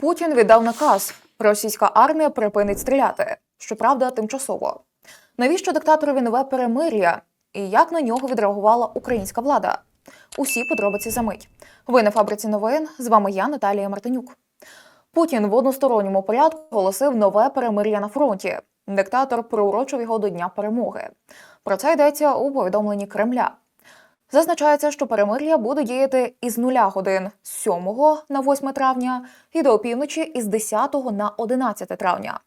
Путін віддав наказ: російська армія припинить стріляти. Щоправда, тимчасово. Навіщо диктаторові нове перемир'я? І як на нього відреагувала українська влада? Усі подробиці за мить. Ви на фабриці новин. З вами я, Наталія Мартинюк. Путін в односторонньому порядку оголосив нове перемир'я на фронті. Диктатор приурочив його до Дня перемоги. Про це йдеться у повідомленні Кремля. Зазначається, що перемир'я буде діяти із нуля годин з 7 на 8 травня і до опівночі із 10 на 11 травня.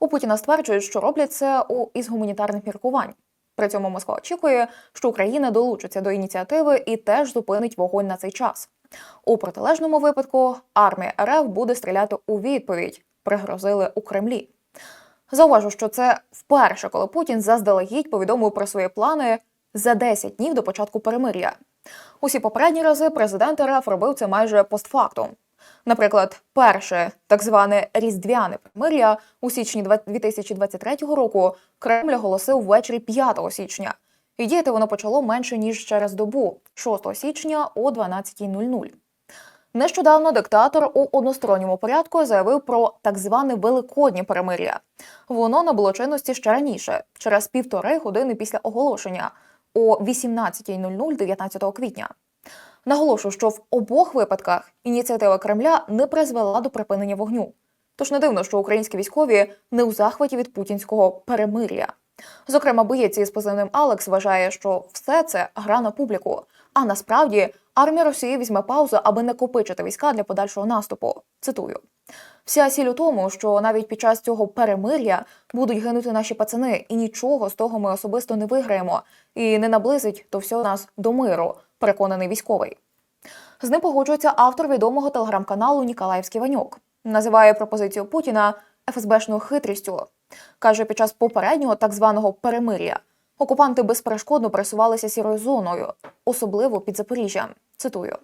У Путіна стверджують, що роблять це у із гуманітарних міркувань. При цьому Москва очікує, що Україна долучиться до ініціативи і теж зупинить вогонь на цей час. У протилежному випадку армія РФ буде стріляти у відповідь, пригрозили у Кремлі. Зауважу, що це вперше, коли Путін заздалегідь повідомив про свої плани за 10 днів до початку перемир'я. Усі попередні рази президент РФ робив це майже постфактум. Наприклад, перше так зване різдвяне перемир'я у січні 2023 року Кремль оголосив ввечері 5 січня, і діяти воно почало менше ніж через добу, 6 січня о 12.00. Нещодавно диктатор у односторонньому порядку заявив про так зване великоднє перемир'я. Воно набуло чинності ще раніше, через півтори години після оголошення о 18.00 19 квітня. Наголошую, що в обох випадках ініціатива Кремля не призвела до припинення вогню. Тож не дивно, що українські військові не у захваті від путінського перемир'я. Зокрема, боєць із позивним Алекс вважає, що все це гра на публіку. А насправді армія Росії візьме паузу, аби накопичити війська для подальшого наступу. Цитую. Вся сіль у тому, що навіть під час цього перемир'я будуть гинути наші пацани, і нічого з того ми особисто не виграємо, і не наблизить то все нас до миру, переконаний військовий. З ним погоджується автор відомого телеграм-каналу Ніколаївський Ванюк. Називає пропозицію Путіна ФСБшною хитрістю. Каже, під час попереднього так званого перемир'я окупанти безперешкодно пересувалися сірою зоною, особливо під Запоріжжям. Цитую.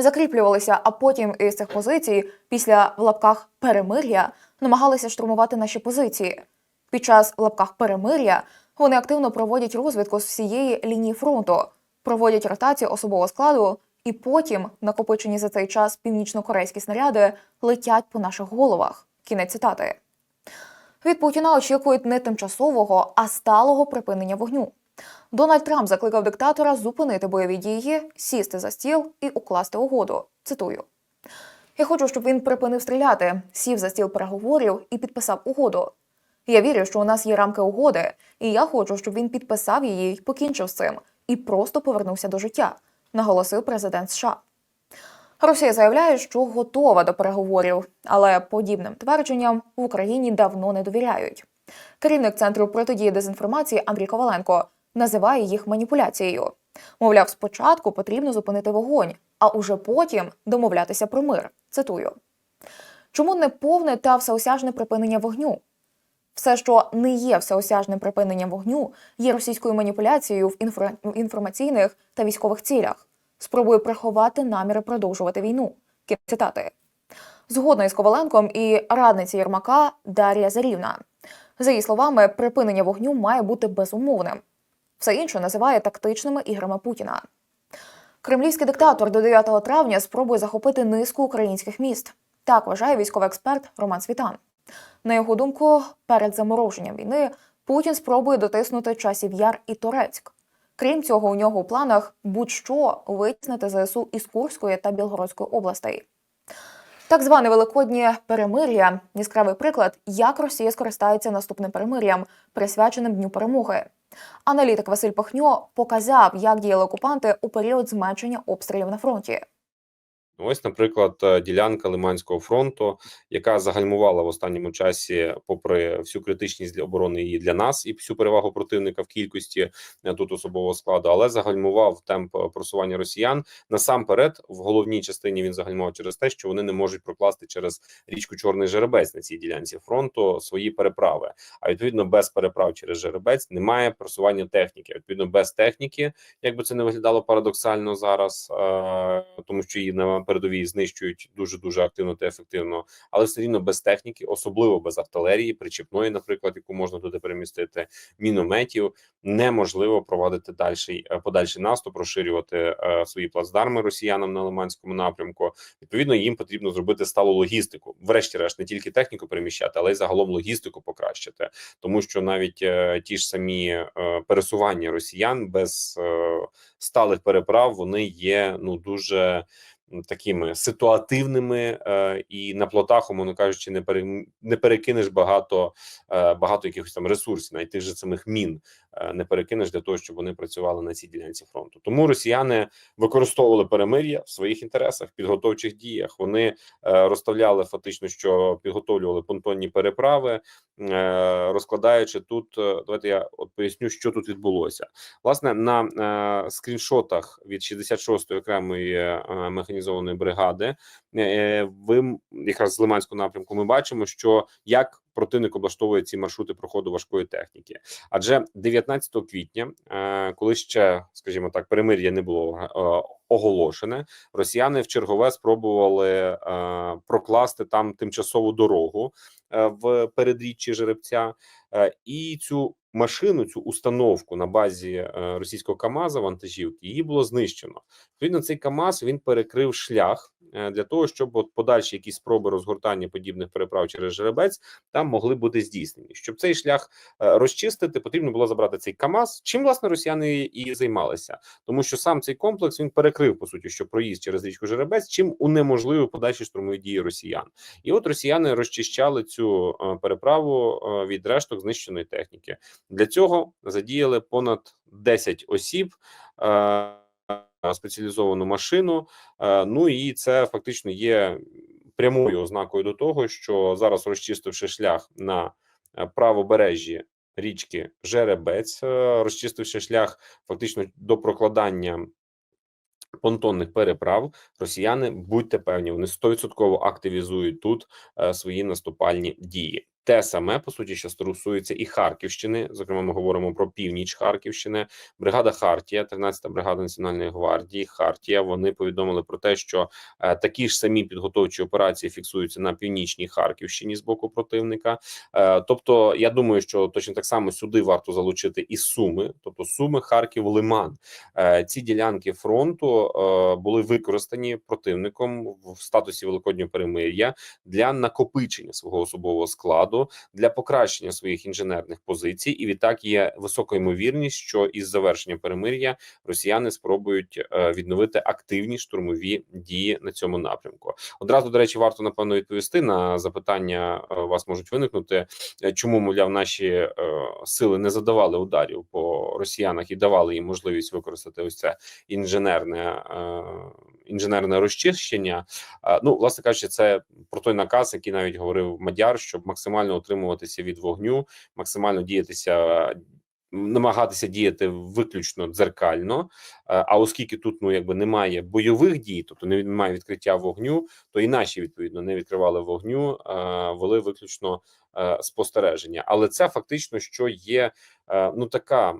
Закріплювалися, а потім із цих позицій, після в лапках перемир'я, намагалися штурмувати наші позиції. Під час в лапках перемир'я вони активно проводять розвідку з всієї лінії фронту, проводять ротацію особового складу, і потім, накопичені за цей час північно-корейські снаряди, летять по наших головах. Кінець цитати. Від Путіна очікують не тимчасового, а сталого припинення вогню. Дональд Трамп закликав диктатора зупинити бойові дії, сісти за стіл і укласти угоду. Цитую: Я хочу, щоб він припинив стріляти, сів за стіл переговорів і підписав угоду. Я вірю, що у нас є рамки угоди, і я хочу, щоб він підписав її й покінчив з цим і просто повернувся до життя, наголосив президент США. Росія заявляє, що готова до переговорів, але подібним твердженням в Україні давно не довіряють. Керівник центру протидії дезінформації Андрій Коваленко називає їх маніпуляцією. Мовляв, спочатку потрібно зупинити вогонь, а уже потім домовлятися про мир. Цитую: чому не повне та всеосяжне припинення вогню? Все, що не є всеосяжним припиненням вогню, є російською маніпуляцією в, інформаційних та військових цілях. Спробує приховати наміри продовжувати війну. Кінець Цитати. Згодна із Коваленком і радниця Єрмака Дар'я Зарівна. За її словами, припинення вогню має бути безумовним. Все інше називає тактичними іграми Путіна. Кремлівський диктатор до 9 травня спробує захопити низку українських міст. Так вважає військовий експерт Роман Світан. На його думку, перед замороженням війни Путін спробує дотиснути часів Яр і Торецьк. Крім цього, у нього у планах будь-що витіснити ЗСУ із Курської та Білгородської областей. Так зване великоднє перемир'я яскравий приклад, як Росія скористається наступним перемир'ям, присвяченим Дню перемоги. Аналітик Василь Пахньо показав, як діяли окупанти у період зменшення обстрілів на фронті. Ось, наприклад, е, ділянка Лиманського фронту, яка загальмувала в останньому часі, попри всю критичність для оборони її для нас і всю перевагу противника в кількості е, тут особового складу, але загальмував темп е, просування росіян. Насамперед, в головній частині він загальмував через те, що вони не можуть прокласти через річку Чорний Жеребець на цій ділянці фронту свої переправи. А відповідно, без переправ через Жеребець немає просування техніки. Відповідно, без техніки, як би це не виглядало парадоксально зараз, тому що її на передовій знищують дуже дуже активно та ефективно, але все рівно без техніки, особливо без артилерії, причіпної, наприклад, яку можна туди перемістити, мінометів, неможливо проводити дальший е, подальший наступ, розширювати е, свої плацдарми росіянам на Лиманському напрямку. Відповідно, їм потрібно зробити сталу логістику, врешті-решт, не тільки техніку переміщати, але й загалом логістику покращити, тому що навіть е, ті ж самі пересування росіян без сталих переправ вони є ну дуже такими ситуативними е, і на плотах, умовно кажучи, не пере, не перекинеш багато е, багато якихось там ресурсів, навіть тих же самих мін не перекинеш для того, щоб вони працювали на цій ділянці фронту. Тому росіяни використовували перемир'я в своїх інтересах, підготовчих діях. Вони е, розставляли фактично, що підготовлювали понтонні переправи, е, розкладаючи тут. е, Давайте я от поясню, що тут відбулося. Власне на е, скріншотах від 66-ї окремої е, механізованої бригади, е, ви якраз з Лиманського напрямку, ми бачимо, що як противник облаштовує ці маршрути проходу важкої техніки. Адже 19 квітня, е, коли ще, скажімо так, перемир'я не було е, оголошене, росіяни в чергове спробували е, прокласти там тимчасову дорогу в передріччі жеребця, і цю машину, цю установку на базі російського КАМАЗа вантажівки її було знищено. Відповідно, цей КАМАЗ він перекрив шлях для того, щоб от подальші якісь спроби розгортання подібних переправ через жеребець там могли бути здійснені. Щоб цей шлях е, розчистити, потрібно було забрати цей КАМАЗ. Чим власне росіяни і займалися, тому що сам цей комплекс він перекрив по суті, що проїзд через річку Жеребець, чим унеможливив подальші штурмові дії росіян. І от росіяни розчищали цю е, переправу е, від решток знищеної техніки. Для цього задіяли понад 10 осіб. Е, Спеціалізовану машину, Е, ну і це фактично є прямою ознакою до того, що зараз розчистивши шлях на е, правобережжі річки Жеребець, розчистивши шлях фактично до прокладання понтонних переправ, росіяни будьте певні, вони 100% активізують тут свої наступальні дії. Те саме по суті, що стосується і Харківщини. Зокрема, ми говоримо про північ Харківщини. Бригада Хартія, 13-та бригада Національної гвардії. Хартія. Вони повідомили про те, що е, такі ж самі підготовчі операції фіксуються на північній Харківщині з боку противника. Е, тобто, я думаю, що точно так само сюди варто залучити і Суми, тобто Суми, Харків, Лиман. Е, ці ділянки фронту е, були використані противником в статусі великоднього перемир'я для накопичення свого особового складу, для покращення своїх інженерних позицій, і відтак є висока ймовірність, що із завершенням перемир'я росіяни спробують е, відновити активні штурмові дії на цьому напрямку. Одразу до речі, варто напевно відповісти на запитання. е, вас можуть виникнути, е, чому мовляв наші сили не задавали ударів по росіянах і давали їм можливість використати ось це інженерне інженерне розчищення. Е, Ну, власне кажучи, це про той наказ, який навіть говорив Мадяр, щоб максимально утримуватися від вогню, максимально діятися. Намагатися діяти виключно дзеркально, Е, а оскільки тут ну якби немає бойових дій, тобто не- немає відкриття вогню, то і наші відповідно не відкривали вогню, е, вели виключно спостереження. Але це фактично що є ну така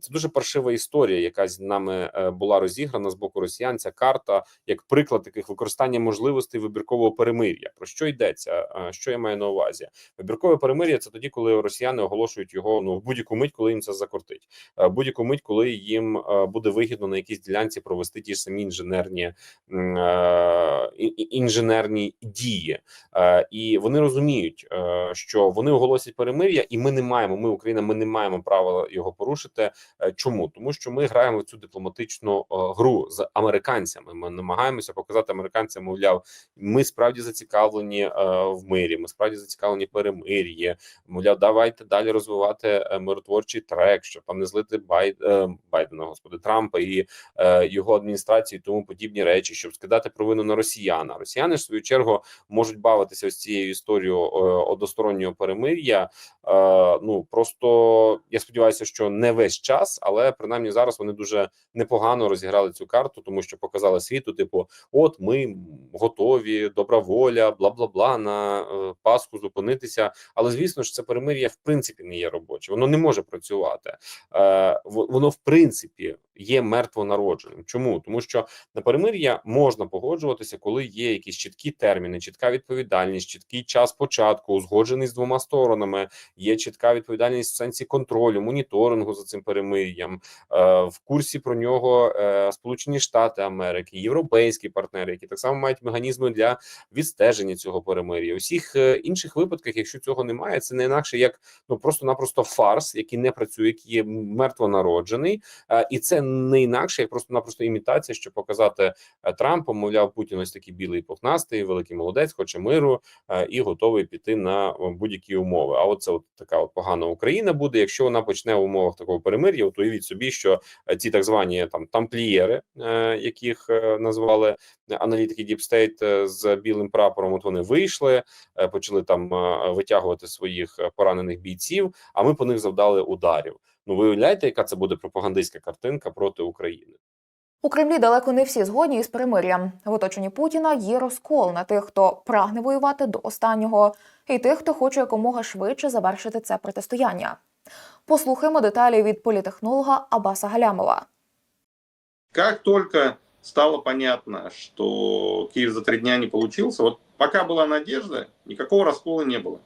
це дуже паршива історія, яка з нами е, була розіграна з боку росіян. Ця карта як приклад таких використання можливостей вибіркового перемир'я. Про що йдеться? Е, Що я маю на увазі? Вибіркове перемир'я це тоді, коли росіяни оголошують його ну в будь-яку мить, коли їм це закортить, Е, будь-яку мить, коли їм е, буде вигідно на якійсь ділянці провести ті ж самі інженерні е, інженерні дії. Е, І вони розуміють, е, що вони оголосять перемир'я, і ми не маємо. Ми Україна, ми не маємо права його порушити. Е, Чому тому, що ми граємо в цю дипломатичну е, гру з американцями? Ми намагаємося показати американцям, мовляв, ми справді зацікавлені е, в мирі. Ми справді зацікавлені перемир'ї. Мовляв, давайте далі розвивати миротворчий трек, щоб там не злити Бай, е, Байдена, господи Трампа і його адміністрації, тому подібні речі, щоб скидати провину на росіян. А Росіяни в свою чергу можуть бавитися ось цією історією одностороннього перемир'я. Ну просто я сподіваюся, що не весь час, але принаймні зараз вони дуже непогано розіграли цю карту, тому що показали світу, типу, от ми готові, добра воля, бла бла бла на е, Пасху зупинитися. Але звісно ж, це перемир'я в принципі не є робоче, воно не може працювати. Е, воно в принципі є мертвонародженим. Чому? Тому що на перемир'я можна погоджуватися, коли є якісь чіткі терміни, чітка відповідальність, чіткий час початку, узгоджений з двома сторонами. Є чітка відповідальність в сенсі контролю, моніторингу за цим перемир'ям. Е, в курсі про нього е, Сполучені Штати Америки, європейські партнери, які так само мають механізми для відстеження цього перемир'я. У всіх е, інших випадках, якщо цього немає, це не інакше як ну просто-напросто фарс, який не працює, який є мертвонароджений, Е, і це не інакше, як просто-напросто імітація, щоб показати е, Трампу, мовляв, Путін ось такий білий пухнастий, великий молодець, хоче миру і готовий піти на будь-які умови. А от це от така от погана Україна буде, якщо вона почне в умовах такого перемир'я. От уявіть собі, що ці так звані там тамплієри, яких назвали аналітики Deep State е, з білим прапором. От вони вийшли, е, почали там е, витягувати своїх поранених бійців. А ми по них завдали ударів. Ну ви уявляєте, яка це буде пропагандистська картинка проти України? У Кремлі далеко не всі згодні із перемир'ям. В оточенні Путіна є розкол на тих, хто прагне воювати до останнього, і тих, хто хоче якомога швидше завершити це протистояння. Послухаємо деталі від політехнолога Абаса Галямова. Как только стало понятно, что Киев за три дня не получился, вот пока была надежда, никакого раскола не было.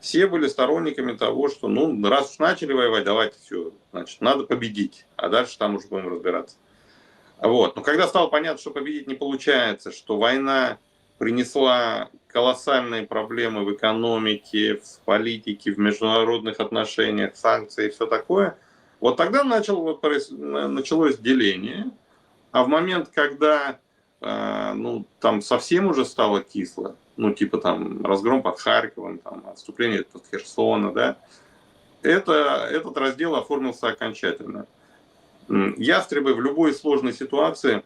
Все были сторонниками того, что, ну, раз уж начали воевать, давайте все, значит, надо победить, а дальше там уже будем разбираться. Вот. Но когда стало понятно, что победить не получается, что война принесла колоссальные проблемы в экономике, в политике, в международных отношениях, санкции и все такое, вот тогда начало, началось деление. А в момент, когда э, ну, там совсем уже стало кисло, ну, типа там разгром под Харьковом, там, отступление под Херсона, да, это, этот раздел оформился окончательно. Ястребы в любой сложной ситуации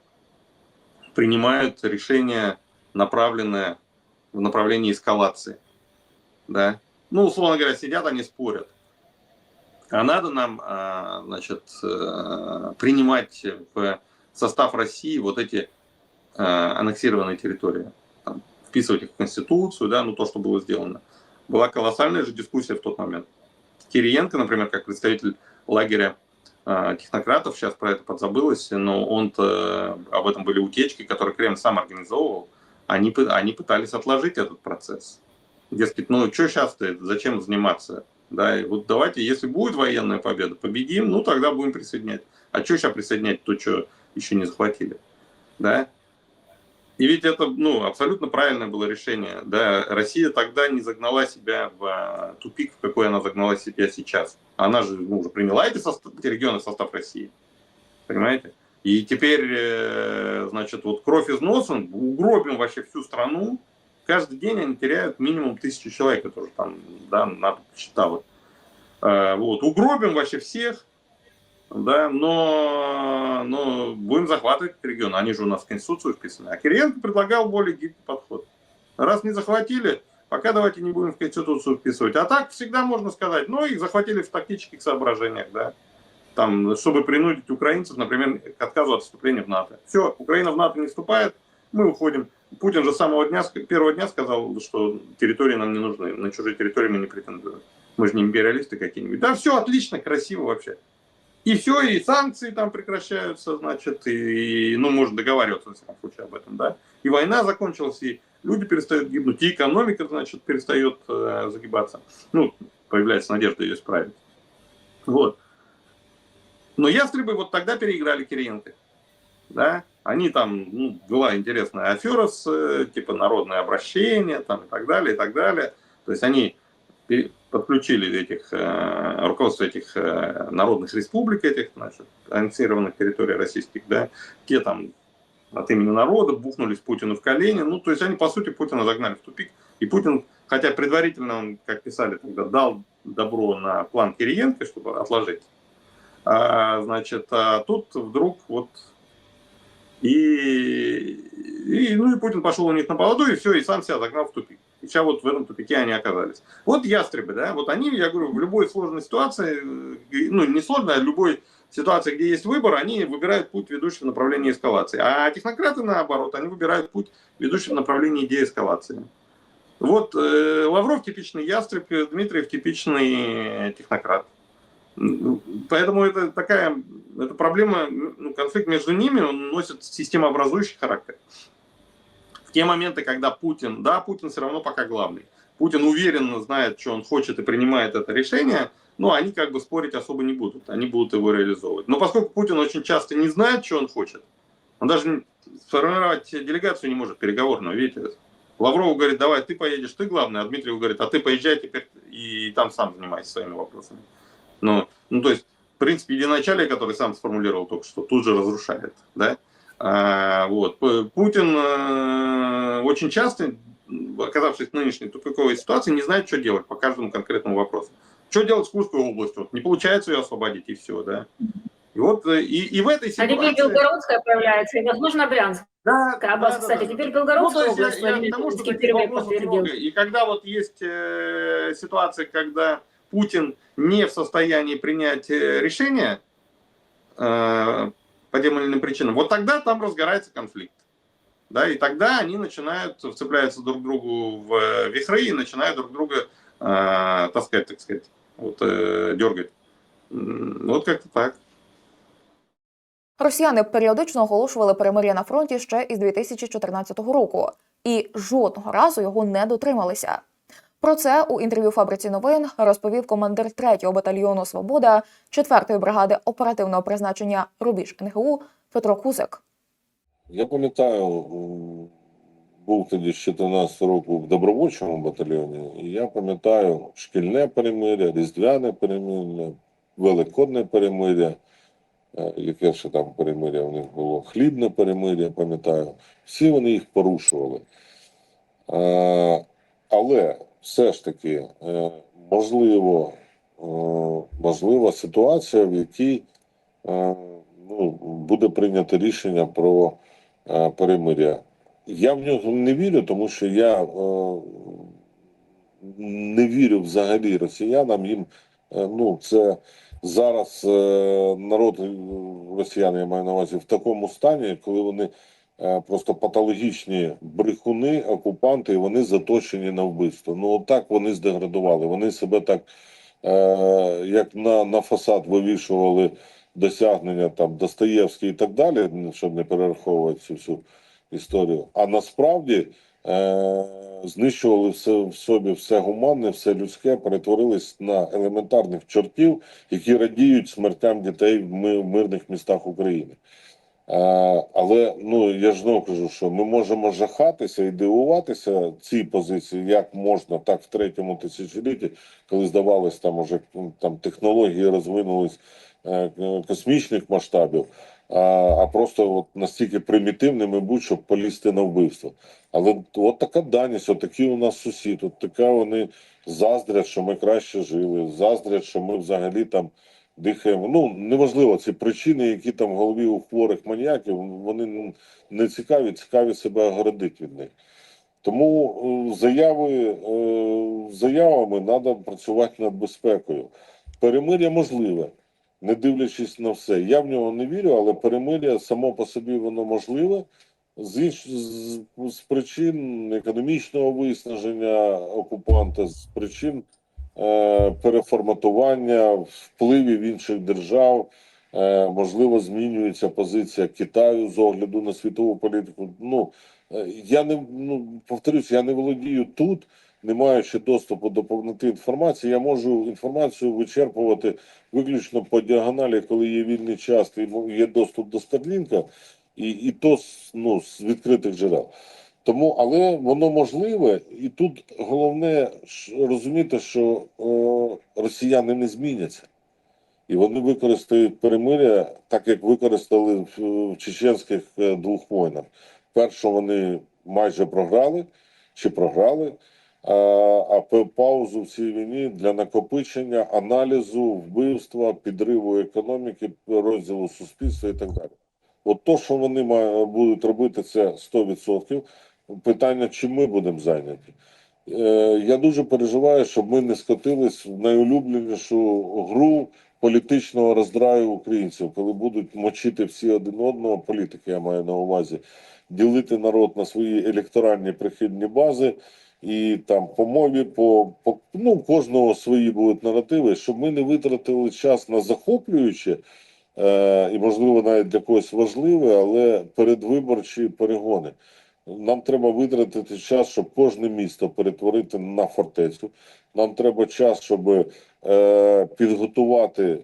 принимают решение, направленное в направлении эскалации. Да? Ну, условно говоря, сидят они спорят. А надо нам, а, значит, э, принимать в состав России вот эти э, аннексированные территории, там, вписывать их в Конституцию, да, ну то, что было сделано. Была колоссальная же дискуссия в тот момент. Кириенко, например, как представитель лагеря э, технократов, сейчас про это подзабылось, но он-то, об этом были утечки, которые Кремль сам организовывал, они, они пытались отложить этот процесс. Дескать, ну что сейчас-то, зачем заниматься? Да, и вот давайте, если будет военная победа, победим, ну тогда будем присоединять. А что сейчас присоединять, то что еще не захватили? Да? И ведь это ну, абсолютно правильное было решение. Да? Россия тогда не загнала себя в а, тупик, в какой она загнала себя сейчас. Она же ну, уже приняла эти, состав, эти регионы в состав России. Понимаете? И теперь, э, значит, вот кровь из носа, угробим вообще всю страну. Каждый день они теряют минимум тысячу человек, уже там, да, НАТО посчитало. Э, Вот, угробим вообще всех, да, но, но будем захватывать регион. Они же у нас в Конституцию вписаны. А Кириенко предлагал более гибкий подход. Раз не захватили, пока давайте не будем в Конституцию вписывать. А так всегда можно сказать, ну, их захватили в тактических соображениях, да. Там, чтобы принудить украинцев, например, к отказу от вступления в НАТО. Все, Украина в НАТО не вступает, мы уходим. Путин же с самого дня, первого дня сказал, что территории нам не нужны, на чужие территории мы не претендуем. Мы же не империалисты какие-нибудь. Да все отлично, красиво вообще. И все, и санкции там прекращаются, значит, и, ну, можно договариваться, во всяком случае, об этом, да. И война закончилась, и люди перестают гибнуть, и экономика, значит, перестает э, загибаться. Ну, появляется надежда ее исправить. Вот. Но ястребы вот тогда переиграли Кириенко. Да? Они там, ну, была интересная афера с, э, типа, народное обращение, там, и так далее, и так далее. То есть они подключили этих, э, руководство этих э, народных республик, этих, значит, аннексированных территорий российских, да, те там от имени народа бухнулись Путину в колени. Ну, то есть они, по сути, Путина загнали в тупик. И Путин, хотя предварительно он, как писали тогда, дал добро на план Кириенко, чтобы отложить, а, значит, а тут вдруг вот и, и, ну, и Путин пошел у них на поводу, и все, и сам себя загнал в тупик. И сейчас вот в этом тупике они оказались. Вот ястребы, да, вот они, я говорю, в любой сложной ситуации, э, ну, не сложной, а в любой ситуации, где есть выбор, они выбирают путь, ведущий в направлении эскалации. А технократы, наоборот, они выбирают путь, ведущий в направлении деэскалации. Вот э, Лавров типичный ястреб, Дмитриев типичный технократ. Поэтому это такая это проблема, ну, конфликт между ними, он носит системообразующий характер. Те моменты, когда Путин, да, Путин все равно пока главный, Путин уверенно знает, что он хочет и принимает это решение, но они как бы спорить особо не будут, они будут его реализовывать. Но поскольку Путин очень часто не знает, что он хочет, он даже сформировать делегацию не может переговорную, видите. Лаврову говорит, давай ты поедешь, ты главный, а Дмитриев говорит, а ты поезжай теперь и там сам занимайся своими вопросами. Ну, ну то есть, в принципе, единоначалие, который сам сформулировал только что, тут же разрушает, да. А, вот. Путин э, очень часто, оказавшись в нынешней тупиковой ситуации, не знает, что делать по каждому конкретному вопросу. Что делать с Курской областью? Вот не получается ее освободить, и все, да. И вот э, и, и в этой А теперь ситуации... Белгородская появляется, и, возможно, Брянск. Да, Аббас, да, кстати, да. теперь Ну, Белгородская я- область я к Владимир тому, что таких вопросов много. И когда вот есть э, ситуация, когда Путин не в состоянии принять э, решение э, по тем или иным причинам, вот тогда там разгорается конфликт. Да, и тогда они начинают, вцепляются друг другу в э, вихры и начинают друг друга э, таскать, так сказать, вот, э, дергать. М, Вот как-то так. Росіяни періодично оголошували перемир'я на фронті ще із 2014 року, і жодного разу його не дотрималися. Про це у інтерв'ю фабриці новин розповів командир 3-го батальйону Свобода 4-ї бригади оперативного призначення Рубіж НГУ Петро Кузик. Я пам'ятаю, був тоді з 14 року в добровольчому батальйоні, і я пам'ятаю шкільне перемиря, різдвяне перемиря, великодне перемиря, е, яке ще там перемиря у них було, хлібне перемиря, пам'ятаю. Всі вони їх порушували. Е, Але все ж таки, е, можливо, е, можлива ситуація, в якій е, ну, буде прийнято рішення про перемиря. Я в нього не вірю, тому що я не вірю взагалі росіянам. Їм ну, це зараз народ росіян, я маю на увазі, в такому стані, коли вони просто патологічні брехуни, окупанти, і вони заточені на вбивство. Ну, отак вони здеградували. Вони себе так, е, як на, на фасад вивішували досягнення там Достоєвський і так далі, щоб не перераховувати цю всю історію. А насправді е, знищували все в собі все гуманне, все людське, перетворились на елементарних чортів, які радіють смертям дітей в мирних містах України. Е, але ну я ж знову кажу, що ми можемо жахатися і дивуватися цій позиції, як можна так в третьому тисячолітті, коли здавалось, там уже там технології розвинулись е, космічних масштабів, а, просто от настільки примітивними будь, щоб полізти на вбивство. Але от така даність, от такий у нас сусід, от така вони заздрять, що ми краще жили, заздрять, що ми взагалі там дихаємо. Ну неважливо, ці причини, які там в голові у хворих маніяків, вони не цікаві, цікаві себе огородити від них. Тому е, заяви е, заявами треба працювати над безпекою. Перемир'я можливе, не дивлячись на все. Я в нього не вірю, але перемир'я само по собі воно можливе. З, інш... з, причин економічного виснаження окупанта, з причин переформатування впливів інших держав, е, можливо, змінюється позиція Китаю з огляду на світову політику. Ну е, я не ну повторюсь, я не володію тут, не маючи доступу до повноти інформації. Я можу інформацію вичерпувати виключно по діагоналі, коли є вільний час і є доступ до Старлінка, і, і то ну, з відкритих джерел. Тому, але воно можливе, і тут головне розуміти, що е, росіяни не зміняться. І вони використають перемиря так, як використали в, в чеченських е, двох воїнах. Першу вони майже програли чи програли, а, а паузу в цій війні для накопичення, аналізу, вбивства, підриву економіки, розділу суспільства і так далі. От то, що вони ма- будуть робити, це 100%. Питання, чи ми будемо зайняті. Е, я дуже переживаю, щоб ми не скотились в найулюбленішу гру політичного роздраю українців, коли будуть мочити всі один одного, політики я маю на увазі, ділити народ на свої електоральні прихідні бази і там по мові, по, по ну, кожного свої будуть наративи, щоб ми не витратили час на захоплююче е, і, можливо, навіть для когось важливе, але передвиборчі перегони. Нам треба витратити час, щоб кожне місто перетворити на фортецю. Нам треба час, щоб е, підготувати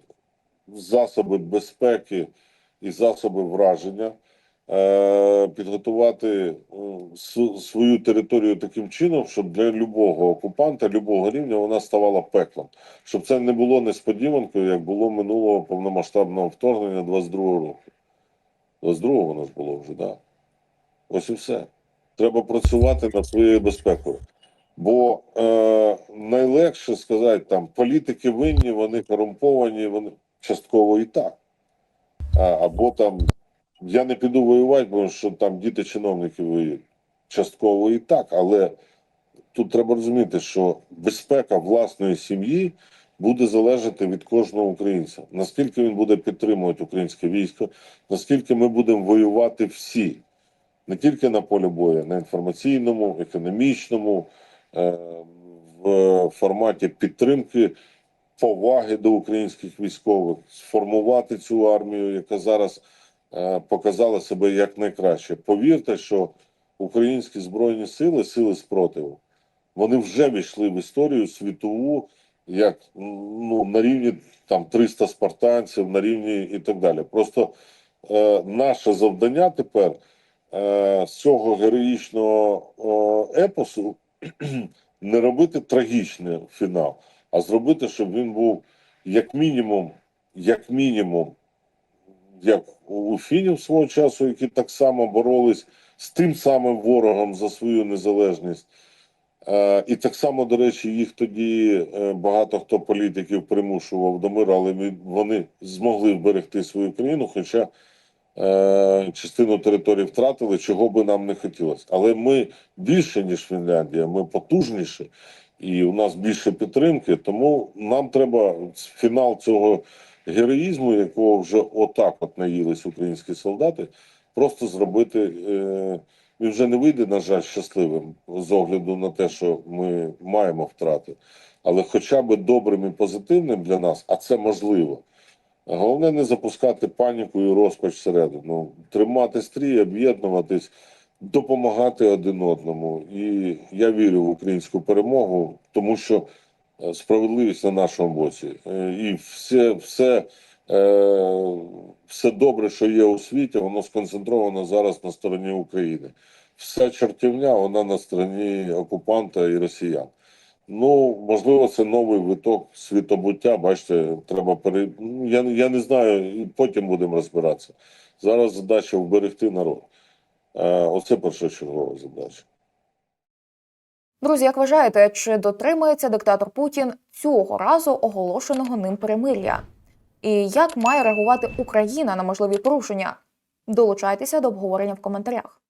засоби безпеки і засоби враження, е, підготувати е, свою територію таким чином, щоб для любого окупанта, любого рівня вона ставала пеклом, щоб це не було несподіванкою, як було минулого повномасштабного вторгнення 22-го року. 22-го воно ж було вже, так. Да. Ось і все. Треба працювати над своєю безпекою. Бо е, найлегше сказати, там політики винні, вони корумповані, вони частково і так. А, або там я не піду воювати, бо що там діти чиновники воюють. Частково і так, але тут треба розуміти, що безпека власної сім'ї буде залежати від кожного українця. Наскільки він буде підтримувати українське військо, наскільки ми будемо воювати всі, не тільки на полі бою, на інформаційному, економічному, е, в форматі підтримки поваги до українських військових, сформувати цю армію, яка зараз е, показала себе як найкраще. Повірте, що українські збройні сили, сили спротиву, вони вже війшли в історію світову, як ну на рівні там 300 спартанців, на рівні і так далі. Просто е, наше завдання тепер цього героїчного е, епосу не робити трагічний фінал, а зробити, щоб він був як мінімум, як мінімум, як у фінів свого часу, які так само боролись з тим самим ворогом за свою незалежність. Е, і так само, до речі, їх тоді е, багато хто політиків примушував до миру, але вони змогли вберегти свою країну, хоча е, частину території втратили, чого би нам не хотілося. Але ми більше, ніж Фінляндія, ми потужніші, і у нас більше підтримки. Тому нам треба фінал цього героїзму, якого вже отак от наїлись українські солдати, просто зробити. Е, він вже не вийде, на жаль, щасливим з огляду на те, що ми маємо втрати, але хоча б добрим і позитивним для нас, а це можливо. Головне не запускати паніку і розпач всередину, тримати стрій, об'єднуватись, допомагати один одному. І я вірю в українську перемогу, тому що е, справедливість на нашому боці. Е, І все, все, е, все добре, що є у світі, воно сконцентровано зараз на стороні України. Вся чортівня, вона на стороні окупанта і росіян. Ну, можливо, це новий виток світобуття. Бачите, треба пере... ну, я, я не знаю, і потім будемо розбиратися. Зараз задача вберегти народ. Е, оце першочергова задача. Друзі, як вважаєте, чи дотримається диктатор Путін цього разу оголошеного ним перемир'я? І як має реагувати Україна на можливі порушення? Долучайтеся до обговорення в коментарях.